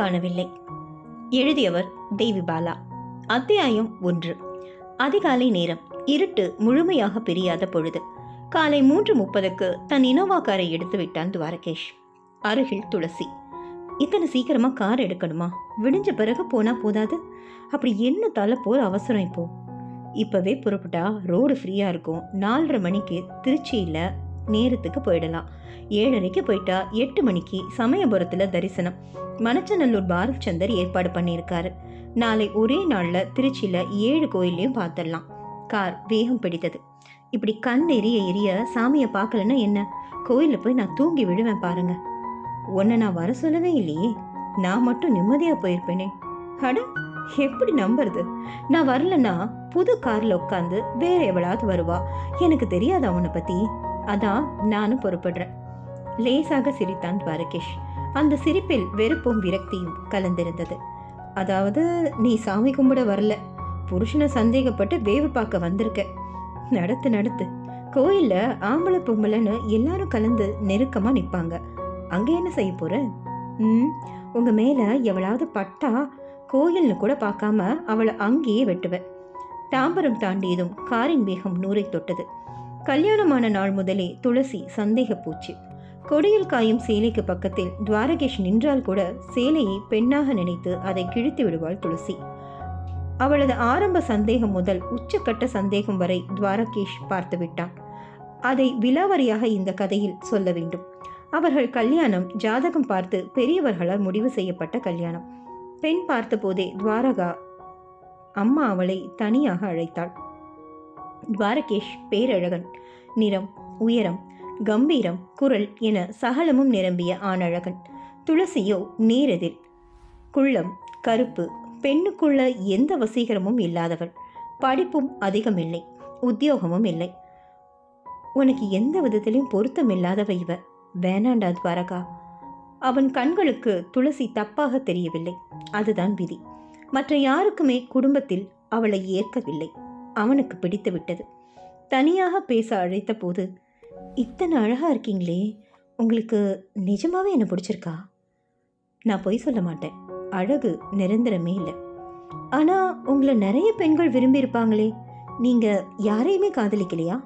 காணவில்லை. எழுதியவர் தேவி பாலா. அத்தியாயம் ஒன்று. அதிகாலை நேரம். இருட்டு முழுமையாக பிரியாத பொழுது. காலை மூன்று முப்பதுக்கு தன் இனோவா காரை எடுத்து விட்டான் துவாரகேஷ். அருகில் துளசி. இத்தனை சீக்கிரமா கார் எடுக்கணுமா? விடிஞ்ச பிறகு போனா போதாது? அப்படி என்ன தலை போகிற அவசரம் இப்போ? இப்பவே புறப்பட்டா ரோடு ஃப்ரீயா இருக்கும். நாலரை மணிக்கு திருச்சியில நேரத்துக்கு போயிடலாம். ஏழரைக்கு போயிட்டா எட்டு மணிக்கு சமயபுரத்தில் தரிசனம். மணச்சநல்லூர் பாரத் சந்தர் ஏற்பாடு பண்ணியிருக்காரு. நாளை ஒரே நாளில் திருச்சியில் ஏழு கோயிலையும் பார்த்துடலாம் கார் வேகம் பிடித்தது. இப்படி கண் எரிய எரிய சாமியை பார்க்கலன்னா என்ன? கோயிலில் போய் நான் தூங்கி விழுவேன் பாருங்க. உன்னை நான் வர சொல்லவே இல்லையே. நான் மட்டும் நிம்மதியாக போயிருப்பேனே. அட எப்படி நம்புறது? நான் வரலன்னா புது காரில் உட்காந்து வேற எவளாவது வருவா? எனக்கு தெரியாது அவனை பற்றி அதான் நானும் பொறுப்படுறேன். லேசாக சிரித்தான் துவாரகேஷ். அந்த சிரிப்பில் வெறுப்பும் விரக்தியும் கலந்திருந்தது. அதாவது நீ சாமி கும்பிட வரல. புருஷனை சந்தேகப்பட்டு வேவு பார்க்க வந்திருக்க. நடத்து நடத்து. கோயிலில் ஆம்பளை பொம்பளைன்னு எல்லாரும் கலந்து நெருக்கமாக நிற்பாங்க அங்கே என்ன செய்ய போற? ம் உங்கள் மேலே எவளாவது பட்டா கோயில்னு கூட பார்க்காம அவளை அங்கேயே வெட்டுவேன் தாம்பரம் தாண்டியதும் காரின் வேகம் நூறை தொட்டது. கல்யாணமான நாள் முதலே துளசி சந்தேக பூச்சி. கொடியில் காயும் சேலைக்கு பக்கத்தில் துவாரகேஷ் நின்றால் கூட சேலையை பெண்ணாக நினைத்து அதை கிழித்து விடுவாள் துளசி. அவளது ஆரம்ப சந்தேகம் முதல் உச்சக்கட்ட சந்தேகம் வரை துவாரகேஷ் பார்த்து விட்டான். அதை விலாவரியாக இந்த கதையில் சொல்ல வேண்டும். அவர்கள் கல்யாணம் ஜாதகம் பார்த்து பெரியவர்களால் முடிவு செய்யப்பட்ட கல்யாணம். பெண் பார்த்தபோதே துவாரகா அம்மா அவளை தனியாக அழைத்தாள். துவாரகேஷ் பேரழகன். நிறம் உயரம் கம்பீரம் குரல் என சகலமும் நிரம்பிய ஆணழகன். துளசியோ நேரெதிர். குள்ளம் கருப்பு. பெண்ணுக்குள்ள எந்த வசீகரமும் இல்லாதவள். படிப்பும் அதிகமில்லை உத்தியோகமும் இல்லை. உனக்கு எந்த விதத்திலும் பொருத்தம் இல்லாதவ இவ. வேணாண்டா துவாரகா. அவன் கண்களுக்கு துளசி தப்பாக தெரியவில்லை. அதுதான் விதி. மற்ற யாருக்குமே குடும்பத்தில் அவளை ஏற்கவில்லை. அவனுக்கு பிடித்து விட்டது. தனியாக பேச அழைத்த போது இத்தனை அழகாக இருக்கீங்களே உங்களுக்கு நிஜமாகவே என்ன பிடிச்சிருக்கா? நான் பொய் சொல்ல மாட்டேன். அழகு நிரந்தரமே இல்லை. ஆனால் உங்களை நிறைய பெண்கள் விரும்பி இருப்பாங்களே யாரையுமே காதலிக்கலையா?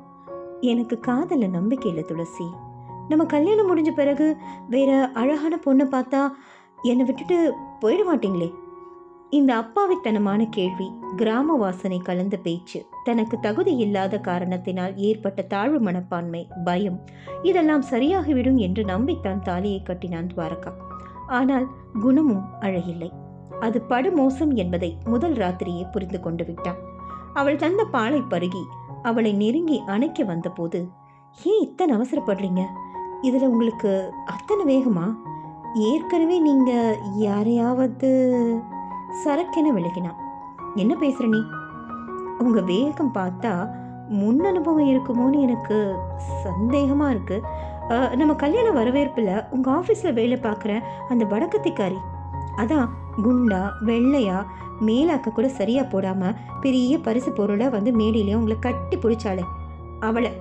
எனக்கு காதலில் நம்பிக்கை இல்லை துளசி. நம்ம கல்யாணம் முடிஞ்ச பிறகு வேற அழகான பொண்ணை பார்த்தா என்னை விட்டுட்டு போயிட மாட்டீங்களே? இந்த அப்பாவித்தனமான கேள்வி கிராம வாசனை கலந்த பேச்சு தனக்கு தகுதி இல்லாத காரணத்தினால் ஏற்பட்ட தாழ்வு மனப்பான்மை பயம் இதெல்லாம் சரியாகிவிடும் என்று நம்பித்தான் தாலியை கட்டினான் துவாரகா. ஆனால் குணமும் அழகில்லை. அது படுமோசம் என்பதை முதல் ராத்திரியே புரிந்து கொண்டு விட்டான். அவள் தந்த பாலை பருகி அவளை நெருங்கி அணைக்க வந்தபோது ஏன் இத்தனை அவசரப்படுறீங்க? இதில் உங்களுக்கு அத்தனை வேகமா? ஏற்கனவே நீங்கள் யாரையாவது சரக்கென விலகினான் என்ன பேசுற நீ? உங்க வேகம் பார்த்தா முன் அனுபவம் இருக்குமோன்னு எனக்கு சந்தேகமா இருக்கு. நம்ம கல்யாண வரவேற்பில் உங்க ஆஃபீஸில் வேலை பார்க்குற அந்த வடக்கத்திக்காரி. அதான் குண்டா வெள்ளையா மேலாக்க கூட சரியா போடாம பெரிய பரிசு பொருளை வந்து மேடையிலேயே உங்களை கட்டி பிடிச்சாளே. அவளை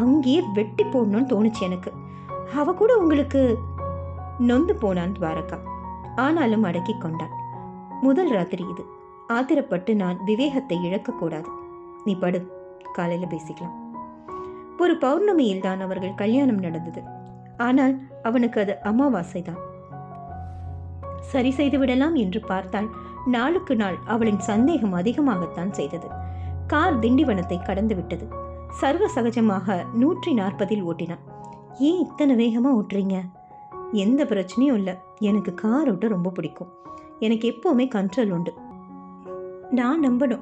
அங்கேயே வெட்டி போடணும்னு தோணுச்சு எனக்கு. அவ கூட உங்களுக்கு நொந்து போனான் துவாரகா. ஆனாலும் அடக்கி கொண்டான் முதல் ராத்திரி இது. ஆத்திரப்பட்டு நான் விவேகத்தை இழக்கக்கூடாது. நீ படு. காலையில் பேசிக்கலாம். ஒரு பௌர்ணமியில் தான் அவர்கள் கல்யாணம் நடந்தது. ஆனால் அவனுக்கு அது அமாவாசை தான் சரி செய்து விடலாம் என்று பார்த்தால் நாளுக்கு நாள் அவளின் சந்தேகம் அதிகமாகத்தான் செய்தது. கார் திண்டிவனத்தை கடந்து விட்டது சர்வ சகஜமாக நூற்றி நாற்பதில் ஓட்டினான். ஏன் இத்தனை வேகமாக ஓட்டுறீங்க? எந்த பிரச்சனையும் இல்லை. எனக்கு கார் ஓட்ட ரொம்ப பிடிக்கும். எனக்கு எப்போவுமே கண்ட்ரோல் உண்டு. நான் நம்பணும்.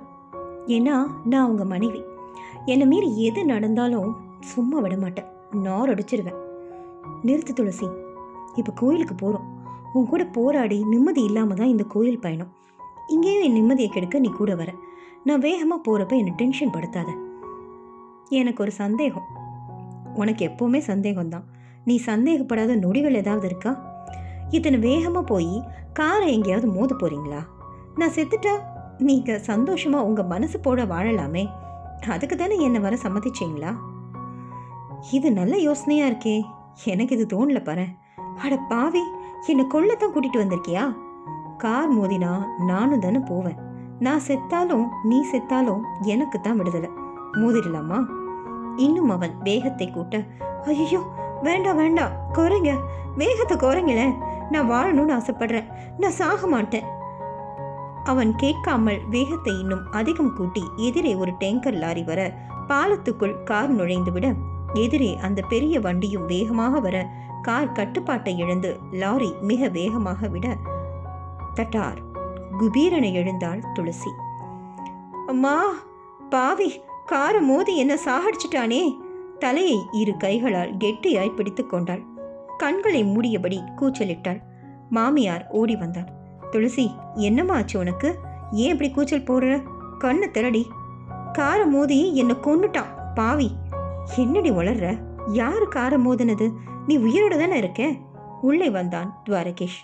ஏன்னா நான் அவங்க மனைவி. என்னை மீறி எது நடந்தாலும் சும்மா விட மாட்டேன். நார் அடிச்சிருவேன். நிறுத்து துளசி. இப்போ கோயிலுக்கு போகிறோம் உன் கூட போராடி நிம்மதி இல்லாமல் தான் இந்த கோயில் பயணம். இங்கேயும் என் நிம்மதியை கெடுக்க நீ கூட வர. நான் வேகமாக போகிறப்ப என்னை டென்ஷன் படுத்தாத. எனக்கு ஒரு சந்தேகம். உனக்கு எப்போவுமே சந்தேகம்தான். நீ சந்தேகப்படாத நொடிகள் ஏதாவது இருக்கா? இத்தனை வேகமாக போய் காரை எங்கேயாவது மோத போகிறீங்களா நான் செத்துட்டா நீங்கள் சந்தோஷமாக உங்கள் மனசு போட வாழலாமே. அதுக்கு தானே என்னை வர சம்மதிச்சிங்களா? இது நல்ல யோசனையாக இருக்கே. எனக்கு இது தோணல பாரு. அட பாவி என்னை கொல்லத்தான் கூட்டிகிட்டு வந்திருக்கியா? கார் மோதினா நானும் தானே போவேன். நான் செத்தாலும் நீ செத்தாலும் எனக்கு தான் விடுதலை. மோதிடலாமா? இன்னும் அவன் வேகத்தை கூட்ட ஐயோ வேண்டாம் வேண்டாம் குறைங்க. வேகத்தை குறைங்களேன். நான் வாழணும்னு ஆசைப்படுறேன். நான் சாக மாட்டேன். அவன் கேட்காமல் வேகத்தை இன்னும் அதிகம் கூட்டி எதிரே ஒரு டேங்கர் லாரி வர பாலத்துக்குள் கார் நுழைந்து விட எதிரே அந்த பெரிய வண்டியும் வேகமாக வர கார் கட்டுப்பாட்டை இழந்து லாரி மிக வேகமாக விட தட்டார். குபீரனை எழுந்தாள் துளசி. அம்மா பாவி காரை மோதி என்ன சாகடிச்சிட்டானே? தலையை இரு கைகளால் கெட்டியாய் பிடித்துக் கொண்டாள் கண்களை மூடியபடி கூச்சலிட்டாள். மாமியார் ஓடி வந்தாள் துளசி என்னம்மா ஆச்சு உனக்கு? ஏன் இப்படி கூச்சல் போடுற? கண்ணை திரடி காரை மோதி என்னை கொன்னுட்டான். பாவி. என்னடி வளர்ற யாரு காரை மோதினது? நீ உயிரோட தானே இருக்க? உள்ளே வந்தான் துவாரகேஷ்.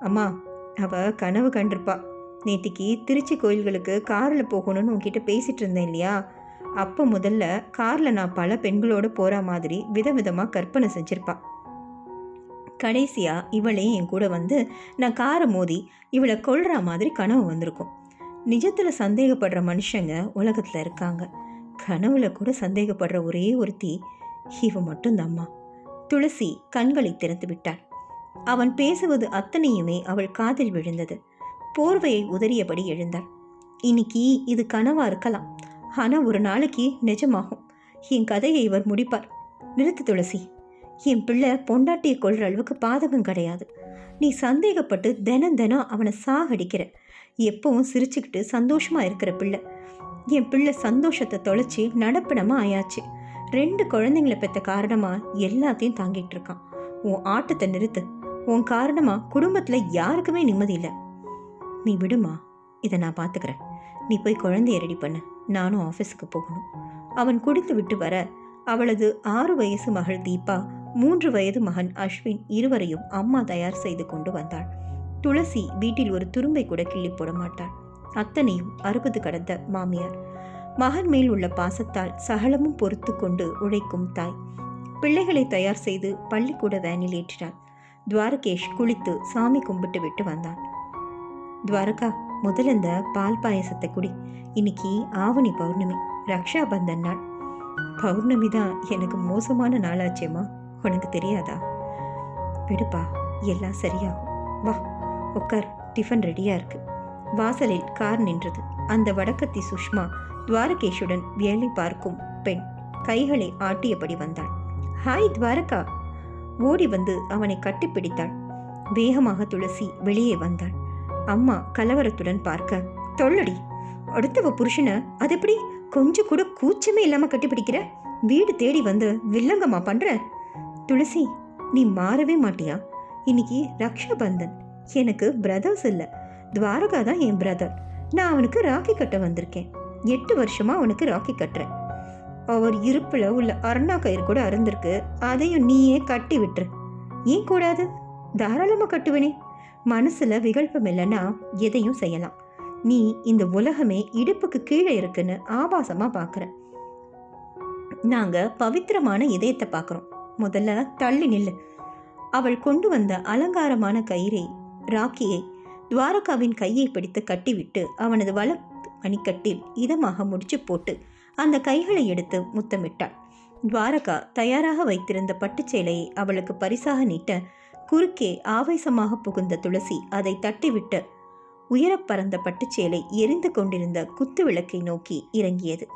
அம்மா அவ கனவு கண்டிருப்பா. நேத்திக்கு திருச்சி கோயில்களுக்கு காரில் போகணும்னு உன்கிட்ட பேசிட்டு இருந்தேன் இல்லையா? அப்போ முதல்ல காரில் நான் பல பெண்களோடு போகிற மாதிரி விதவிதமாக கற்பனை செஞ்சிருப்பாள் கடைசியாக இவளே என் கூட வந்து நான் காரை மோதி இவளை கொல்ற மாதிரி கனவு வந்திருக்கும். நிஜத்தில் சந்தேகப்படுற மனுஷங்க உலகத்தில் இருக்காங்க. கனவுல கூட சந்தேகப்படுற ஒரே ஒருத்தி இவ மட்டும்தாம்மா. துளசி கண்களை திறந்து விட்டாள். அவன் பேசுவது அத்தனையுமே அவள் காதில் விழுந்தது. போர்வையை உதறியபடி எழுந்தாள். இன்னைக்கு இது கனவா இருக்கலாம். ஆனால் ஒரு நாளைக்கு நிஜமாகும். என் கதையை இவர் முடிப்பார். நிறுத்து துளசி. என் பிள்ளை பொண்டாட்டியை கொள்கிற அளவுக்கு பாதகம் கிடையாது. நீ சந்தேகப்பட்டு தினம் தினம் அவனை சாகடிக்கிற. எப்பவும் சிரிச்சுக்கிட்டு சந்தோஷமா இருக்கிற பிள்ளை. என் பிள்ளை சந்தோஷத்தை தொலைச்சி நடப்பிடமாக ஆயாச்சு. ரெண்டு குழந்தைங்களை பெற்ற காரணமா எல்லாத்தையும் தாங்கிட்டு இருக்கான். உன் ஆட்டத்தை நிறுத்து. உன் காரணமா குடும்பத்துல யாருக்குமே நிம்மதி இல்லை. நீ விடுமா? இதை நான் பார்த்துக்கிறேன் நீ போய் குழந்தைய ரெடி பண்ணு. நானும் ஆஃபீஸுக்கு போகணும். அவன் குடித்து விட்டு வர அவளது ஆறு வயசு மகள் தீபா மூன்று வயது மகன் அஸ்வின் இருவரையும் அம்மா தயார் செய்து கொண்டு வந்தாள். துளசி வீட்டில் ஒரு துரும்பை கூட கிள்ளி போட மாட்டாள். அத்தனையும் அறுபது கடந்த மாமியார். மகன் மேல் உள்ள பாசத்தால் சகலமும் பொறுத்து கொண்டு உழைக்கும் தாய். பிள்ளைகளை தயார் செய்து பள்ளிக்கூட வேனில் ஏற்றினாள். துவாரகேஷ் குளித்து சாமி கும்பிட்டு விட்டு வந்தான். துவாரகா முதல்ல இந்த பால் பாயசத்தை குடி. இன்னைக்கு ஆவணி பௌர்ணமி ரக்ஷா பந்தன் நாள். பௌர்ணமி தான் எனக்கு மோசமான நாளாச்சேம்மா. உனக்கு தெரியாதா? விடுப்பா எல்லாம் சரியாகும். வா உட்கார் டிஃபன் ரெடியாக இருக்கு. வாசலில் கார் நின்றது. அந்த வடக்கத்தி சுஷ்மா துவாரகேஷுடன் வேலை பார்க்கும் பெண் கைகளை ஆட்டியபடி வந்தாள். ஹாய் துவாரகா. ஓடி வந்து அவனை கட்டிப்பிடித்தாள். வேகமாக துளசி வெளியே வந்தாள். அம்மா கலவரத்துடன் பார்க்க தொள்ளடி அடுத்தவ புருஷனை அது எப்படி கொஞ்சம் கூட கூச்சமே இல்லாமல் கட்டிப்பிடிக்கிற? வீடு தேடி வந்து வில்லங்கம்மா பண்ணுற துளசி நீ மாறவே மாட்டியா? இன்னைக்கு ரக்ஷாபந்தன் எனக்கு பிரதர்ஸ் இல்லை. துவாரகா தான் என் பிரதர் நான் அவனுக்கு ராக்கி கட்ட வந்திருக்கேன். எட்டு வருஷமாக அவனுக்கு ராக்கி கட்டுறேன். அவர் இருப்பில் உள்ள அருணா கயிறு கூட அருந்திருக்கு. அதையும் நீயே கட்டி விட்டுரு. ஏன் கூடாது? தாராளமாக கட்டுவனே. மனசில் விகல்பம் இல்லைன்னா எதையும் செய்யலாம். நீ இந்த உலகமே இடுப்புக்கு கீழே இருக்குன்னு ஆபாசமாக பார்க்குற நாங்கள் பவித்திரமான இதயத்தை பார்க்குறோம் முதல்ல தள்ளி நில்லு. அவள் கொண்டு வந்த அலங்காரமான கயிறை ராக்கியை துவாரகாவின் கையை பிடித்து கட்டிவிட்டு அவனது வல மணிக்கட்டில் இதமாக முடிச்சு போட்டு அந்த கைகளை எடுத்து முத்தமிட்டாள். துவாரகா தயாராக வைத்திருந்த பட்டுச்சேலையை அவளுக்கு பரிசாக நீட்ட குறுக்கே ஆவேசமாக புகுந்த துளசி அதை தட்டிவிட்டு உயரப் பறந்த பட்டுச்சேலை எரிந்து கொண்டிருந்த குத்து விளக்கை நோக்கி இறங்கியது.